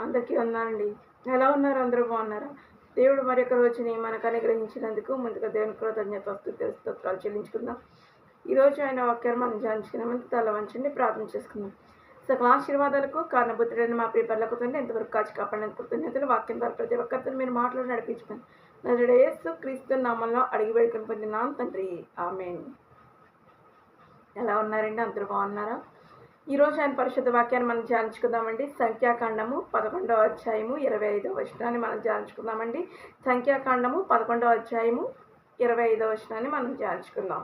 అందరికీ ఉన్నారండి ఎలా ఉన్నారు? అందరూ బాగున్నారా? దేవుడు మరి ఒక రోజుని మనకు అనుగ్రహించినందుకు ముందుగా దేవుని కృతజ్ఞత స్తోత్రాలు చెల్లించుకుందాం. ఈరోజు ఆయన వాక్యాన్ని మనం ధ్యానించుకున్నామని తల వంచండి ప్రార్థన చేసుకుందాం. సకల ఆశీర్వాదాలకు కారణబుద్ధుడైన మా ప్రియపర్లకు తండ్రి ఎంతవరకు కాచి కాపాడని కృతజ్ఞతలు. వాక్యం ద్వారా ప్రతి ఒక్కరితో మీరు మాట్లాడి నడిపించుకుని నజడేస్తూ క్రీస్తు నామంలో అడిగి వేడుకొని పొందినాం తండ్రి. ఆమె ఎలా ఉన్నారండి? అందరూ బాగున్నారా? ఈరోజు ఆయన పరిశుద్ధ వాక్యాన్ని మనం ధ్యానించుకుందామండి. సంఖ్యాకాండము పదకొండవ అధ్యాయము ఇరవై ఐదవ వచనాన్ని మనం ధ్యానించుకుందామండి. సంఖ్యాకాండము పదకొండవ అధ్యాయము ఇరవై ఐదవ వచనాన్ని మనం ధ్యానించుకుందాం.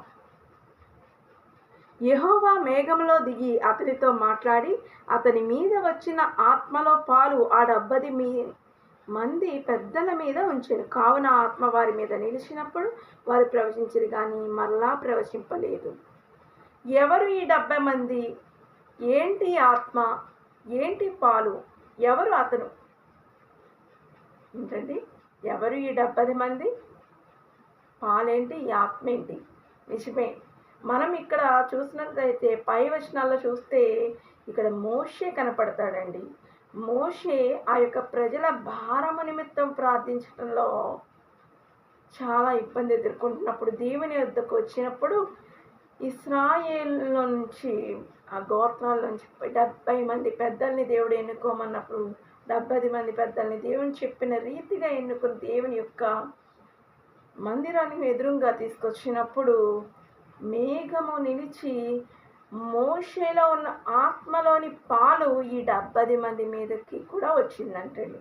యహోవా మేఘంలో దిగి అతనితో మాట్లాడి అతని మీద వచ్చిన ఆత్మలో పాలు ఆ డబ్బది మీ మంది పెద్దల మీద ఉంచారు కావున ఆత్మ వారి మీద నిలిచినప్పుడు వారు ప్రవచించరు కానీ మరలా ప్రవచింపలేదు. ఎవరు ఈ డెబ్బై మంది ఏంటి ఆత్మ? ఏంటి పాలు? ఎవరు అతను? ఏంటండి? ఎవరు ఈ డెబ్బది మంది? పాలేంటి? ఈ ఆత్మ ఏంటి నిజమే. మనం ఇక్కడ చూసినట్లయితే పై వచనాల్లో చూస్తే ఇక్కడ మోషే కనపడతాడండి. మోషే ఆ యొక్క ప్రజల భారము నిమిత్తం ప్రార్థించడంలో చాలా ఇబ్బంది ఎదుర్కొంటున్నప్పుడు దేవుని వద్దకు వచ్చినప్పుడు ఇస్రాయేల్లో నుంచి ఆ గోత్రాల నుంచి డెబ్బై మంది పెద్దల్ని దేవుడు ఎన్నుకోమన్నప్పుడు డెబ్బై మంది పెద్దల్ని దేవుని చెప్పిన రీతిగా ఎన్నుకుని దేవుని యొక్క మందిరానికి ఎదురుగా తీసుకొచ్చినప్పుడు మేఘము నిలిచి మోషేలో ఉన్న ఆత్మలోని పాలు ఈ డెబ్బది మంది మీదకి కూడా వచ్చిందంటండి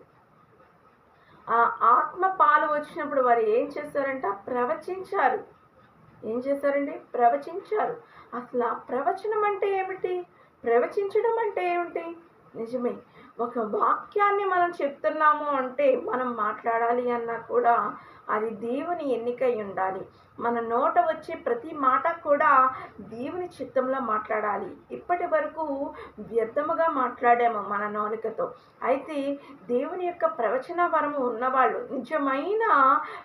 ఆ ఆత్మ పాలు వచ్చినప్పుడు వారు ఏం చేశారంట? ప్రవచించారు. ఏం చేశారండి? ప్రవచించారు. అసలు ప్రవచనం అంటే ఏమిటి? ప్రవచించడం అంటే ఏమిటి? నిజమే. ఒక వాక్యాన్ని మనం చెప్తున్నాము అంటే మనం మాట్లాడాలి అన్నా కూడా అది దేవుని ఎన్నికై ఉండాలి. మన నోట వచ్చే ప్రతి మాట కూడా దేవుని చిత్తంలో మాట్లాడాలి. ఇప్పటి వరకు వ్యర్థముగా మాట్లాడాము మన నోలికతో. అయితే దేవుని యొక్క ప్రవచన వరం ఉన్నవాళ్ళు నిజమైన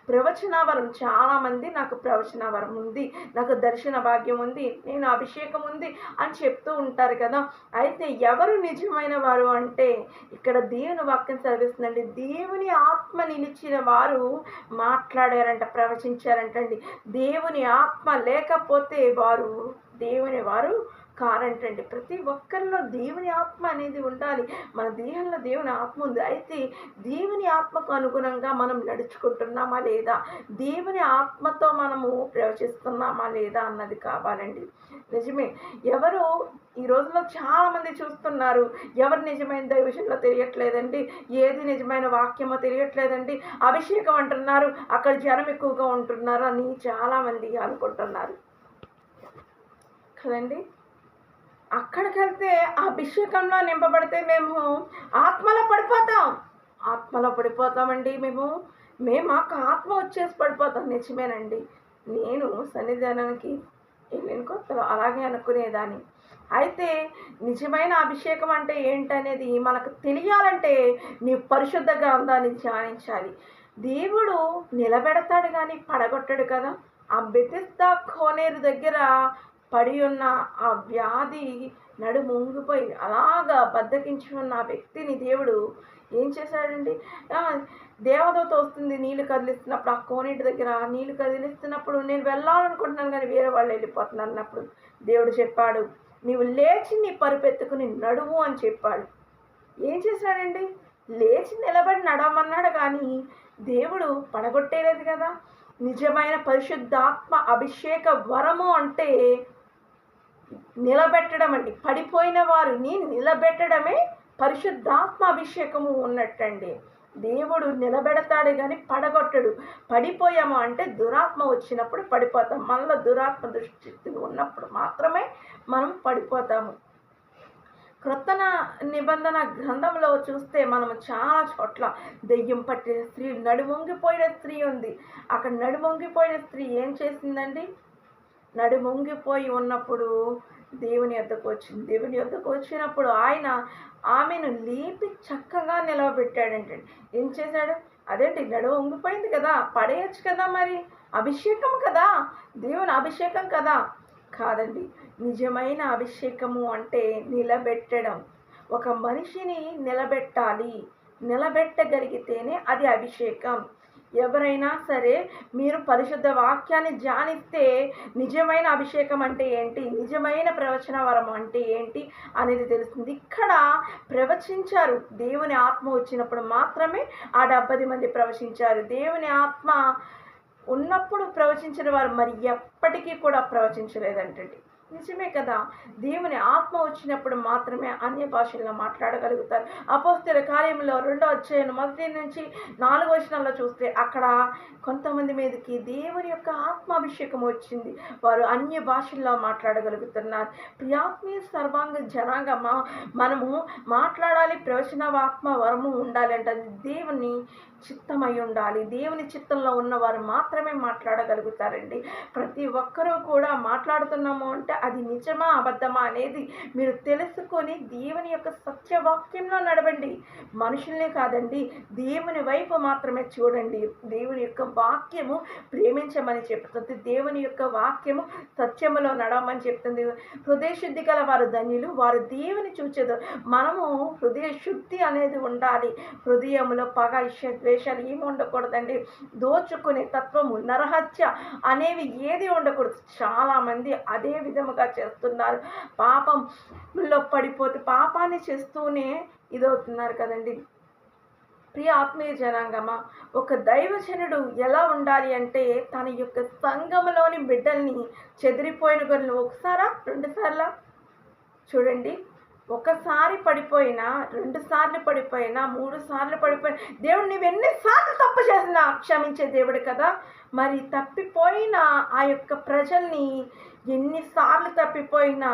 ప్రవచన వరం చాలామంది నాకు ప్రవచన వరం ఉంది నాకు దర్శన భాగ్యం ఉంది నేను అభిషేకం ఉంది అని చెప్తూ ఉంటారు కదా. అయితే ఎవరు నిజమైన వారు అంటే ఇక్కడ దేవుని వాక్యం చదివిస్తుందండి. దేవుని ఆత్మ నిలిచిన వారు మాట్లాడారంట ప్రవచించారంటండి. దేవుని ఆత్మ లేకపోతే వారు దేవుని వారు కారంటండి. ప్రతి ఒక్కరిలో దేవుని ఆత్మ అనేది ఉండాలి. మన దేహంలో దేవుని ఆత్మ ఉంది. అయితే దేవుని ఆత్మకు అనుగుణంగా మనం నడుచుకుంటున్నామా లేదా? దేవుని ఆత్మతో మనము ప్రవచిస్తున్నామా లేదా అన్నది కావాలండి. నిజమే. ఎవరు ఈ రోజుల్లో చాలామంది చూస్తున్నారు. ఎవరు నిజమైన దైవశంలో తెలియట్లేదండి? ఏది నిజమైన వాక్యమో తెలియట్లేదండి? అభిషేకం అంటున్నారు. అక్కడ జనం ఎక్కువగా ఉంటున్నారు అని చాలామంది అనుకుంటున్నారు. కదండి? అక్కడికి వెళ్తే ఆ అభిషేకంలో నింపబడితే మేము ఆత్మలో పడిపోతాం. ఆత్మలో పడిపోతామండి మేము. మేము మాకు ఆత్మ వచ్చేసి పడిపోతాం. నిజమేనండి. నేను సన్నిధానానికి వెళ్ళిన కొత్తలో అలాగే అనుకునేదాన్ని. అయితే నిజమైన అభిషేకం అంటే ఏంటనేది మనకు తెలియాలంటే నీ పరిశుద్ధ గ్రంథాన్ని ధ్యానించాలి. దేవుడు నిలబెడతాడు కానీ పడగొట్టాడు కదా. ఆ బెతిస్తా కోనేరు దగ్గర పడి ఉన్న ఆ వ్యాధి నడు ముంగిపోయి అలాగా బద్దకించి ఉన్న ఆ వ్యక్తిని దేవుడు ఏం చేశాడండి? ఆ, దేవదూత వస్తుంది నీళ్ళు కదిలిస్తున్నప్పుడు ఆ కోనేటి దగ్గర నీళ్ళు నీళ్ళు కదిలిస్తున్నప్పుడు నేను వెళ్ళాలనుకుంటున్నాను కానీ వేరే వాళ్ళు వెళ్ళిపోతున్నాను అన్నప్పుడు దేవుడు చెప్పాడు నీవు లేచి నీ పరుపెత్తుకుని నడువు అని చెప్పాడు. ఏం చేశాడండి? లేచి నిలబడి నడవమన్నాడు కానీ దేవుడు పడగొట్టేలేదు కదా. నిజమైన పరిశుద్ధాత్మ అభిషేక వరము అంటే నిలబెట్టడం అండి. పడిపోయిన వారిని నిలబెట్టడమే పరిశుద్ధాత్మ అభిషేకము ఉన్నట్టండి. దేవుడు నిలబెడతాడు కానీ పడగొట్టడు. పడిపోయాము అంటే దురాత్మ వచ్చినప్పుడు పడిపోతాం. మళ్ళీ దురాత్మ దృష్టి ఉన్నప్పుడు మాత్రమే మనం పడిపోతాము. క్రొత్త నిబంధన గ్రంథంలో చూస్తే మనం చాలా చోట్ల దెయ్యం పట్టిన స్త్రీ నడుమొంగిపోయిన స్త్రీ ఉంది. అక్కడ నడుమొంగిపోయిన స్త్రీ ఏం చేసిందండి? నడుమొంగిపోయి ఉన్నప్పుడు దేవుని యొద్దకు వచ్చింది. దేవుని యొద్దకు వచ్చినప్పుడు ఆయన ఆమెను లేపి చక్కగా నిలవబెట్టాడంటండి ఏం చేశాడు? అదేంటి? నడు ఉంగిపోయింది కదా పడేయచ్చు కదా మరి. అభిషేకం కదా దేవుని అభిషేకం కదా. కాదండి నిజమైన అభిషేకము అంటే నిలబెట్టడం. ఒక మనిషిని నిలబెట్టాలి. నిలబెట్టగలిగితేనే అది అభిషేకం. ఎవరైనా సరే మీరు పరిశుద్ధ వాక్యాన్ని ధ్యానిస్తే నిజమైన అభిషేకం అంటే ఏంటి? నిజమైన ప్రవచన వరం అంటే ఏంటి అనేది తెలుస్తుంది. ఇక్కడ ప్రవచించారు. దేవుని ఆత్మ వచ్చినప్పుడు మాత్రమే ఆ డెబ్బది మంది ప్రవచించారు. దేవుని ఆత్మ ఉన్నప్పుడు ప్రవచించిన వారు మరి ఎప్పటికీ కూడా ప్రవచించలేదంటండి. నిజమే కదా? దేవుని ఆత్మ వచ్చినప్పుడు మాత్రమే అన్య భాషల్లో మాట్లాడగలుగుతారు. అపోస్తుల కార్యంలో రెండో అధ్యాయం మొదటి నుంచి నాలుగో వచనంలో చూస్తే అక్కడ కొంతమంది మీదకి దేవుని యొక్క ఆత్మాభిషేకం వచ్చింది. వారు అన్య భాషల్లో మాట్లాడగలుగుతున్నారు. ప్రియాత్మీయ సర్వాంగ జనాంగమా? మనము మాట్లాడాలి ప్రవచన ఆత్మ వరము ఉండాలి అంటే అది దేవుని చిత్తమై ఉండాలి. దేవుని చిత్తంలో ఉన్నవారు మాత్రమే మాట్లాడగలుగుతారండి. ప్రతి ఒక్కరూ కూడా మాట్లాడుతున్నాము అంటే అది నిజమా అబద్ధమా అనేది మీరు తెలుసుకొని దేవుని యొక్క సత్యవాక్యంలో నడవండి. మనుషుల్నే కాదండి దేవుని వైపు మాత్రమే చూడండి. దేవుని యొక్క వాక్యము ప్రేమించమని చెప్తుంది. దేవుని యొక్క వాక్యము సత్యములో నడవమని చెప్తుంది. హృదయ శుద్ధి గల వారు ధన్యులు వారు దేవుని చూచేది మనము హృదయ శుద్ధి అనేది ఉండాలి. హృదయములో పగ ఇష్య ద్వేషాలు ఏమి ఉండకూడదండి. దోచుకునే తత్వము నరహత్య అనేవి ఏది ఉండకూడదు. చాలామంది అదే విధంగా పాపముగా చేస్తున్నారు. పాపంలో పడిపోతే పాపాన్ని చేస్తూనే ఇదవుతున్నారు కదండి. ప్రియ ఆత్మీయ జనాంగమా ఒక దైవజనుడు ఎలా ఉండాలి అంటే తన యొక్క సంఘములోని బిడ్డల్ని చెదిరిపోయిన గొర్రెలు ఒకసారా రెండుసార్లా? చూడండి. ఒకసారి పడిపోయినా రెండు సార్లు పడిపోయినా మూడు సార్లు పడిపోయినా దేవుడు నువ్వు ఎన్నిసార్లు తప్పు చేసినా క్షమించే దేవుడు కదా. మరి తప్పిపోయిన ఆ యొక్క ప్రజల్ని ఎన్నిసార్లు తప్పిపోయినా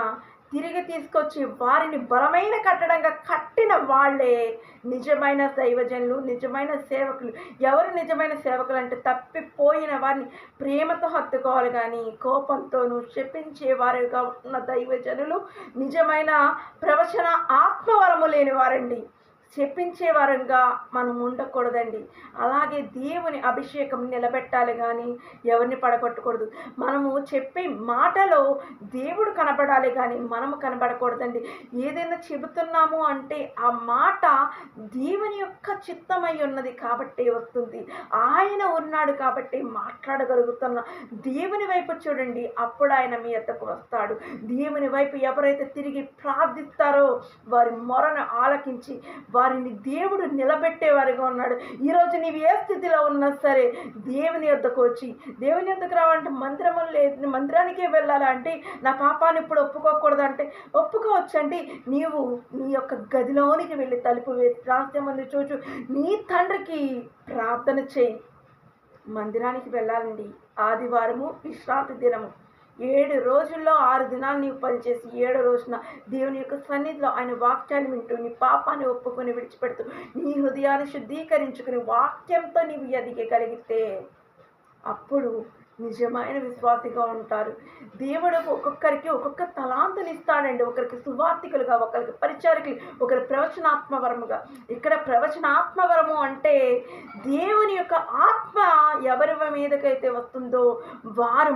తిరిగి తీసుకొచ్చి వారిని బలమైన కట్టడంగా కట్టిన వాళ్ళే నిజమైన దైవజనులు నిజమైన సేవకులు. ఎవరు నిజమైన సేవకులు అంటే తప్పిపోయిన వారిని ప్రేమతో హత్తుకోవాలి కానీ కోపంతోనూ శపించే వారుగా ఉన్న దైవజనులు నిజమైన ప్రవచన ఆత్మవరము లేని వారండి. చెప్పించేవారంగా మనం ఉండకూడదండి. అలాగే దేవుని అభిషేకం నిలబెట్టాలి కానీ ఎవరిని పడగొట్టకూడదు. మనము చెప్పే మాటలో దేవుడు కనబడాలి కానీ మనము కనబడకూడదండి. ఏదైనా చెబుతున్నాము అంటే ఆ మాట దేవుని యొక్క చిత్తమై ఉన్నది కాబట్టి వస్తుంది. ఆయన ఉన్నాడు కాబట్టి మాట్లాడగలుగుతున్నా. దేవుని వైపు చూడండి అప్పుడు ఆయన మీ ఎద్దకు వస్తాడు. దేవుని వైపు ఎవరైతే తిరిగి ప్రార్థిస్తారో వారి మొరను ఆలకించి వారిని దేవుడు నిలబెట్టేవారిగా ఉన్నాడు. ఈరోజు నీవు ఏ స్థితిలో ఉన్నా సరే దేవుని యొద్దకు వచ్చి దేవుని యొద్దకు రావాలంటే మందిరము లేదు మందిరానికే వెళ్ళాలంటే నా పాపాన్ని ఇప్పుడు ఒప్పుకోకూడదు అంటే ఒప్పుకోవచ్చండి నీవు నీ యొక్క గదిలోనికి వెళ్ళి తలుపు వేసి రాస్యమంది చూచు. నీ తండ్రికి ప్రార్థన చేయి. మందిరానికి వెళ్ళాలండి. ఆదివారము విశ్రాంతి దినము. ఏడు రోజుల్లో ఆరు దినాలు నీవు పనిచేసి ఏడో రోజున దేవుని యొక్క సన్నిధిలో ఆయన వాక్యాన్ని వింటూ నీ పాపాన్ని ఒప్పుకొని విడిచిపెడుతూ నీ హృదయాన్ని శుద్ధీకరించుకుని వాక్యంతో నీవు ఎదిగగలిగితే అప్పుడు నిజమైన విశ్వాసిగా ఉంటారు. దేవుడు ఒక్కొక్కరికి ఒక్కొక్క తలాంతనిస్తాడండి ఒకరికి సువార్థికులుగా ఒకరికి పరిచారికులు ఒకరి ప్రవచనాత్మవరముగా ఇక్కడ ప్రవచనాత్మవరము అంటే దేవుని యొక్క ఆత్మ ఎవరి మీదకైతే వస్తుందో వారు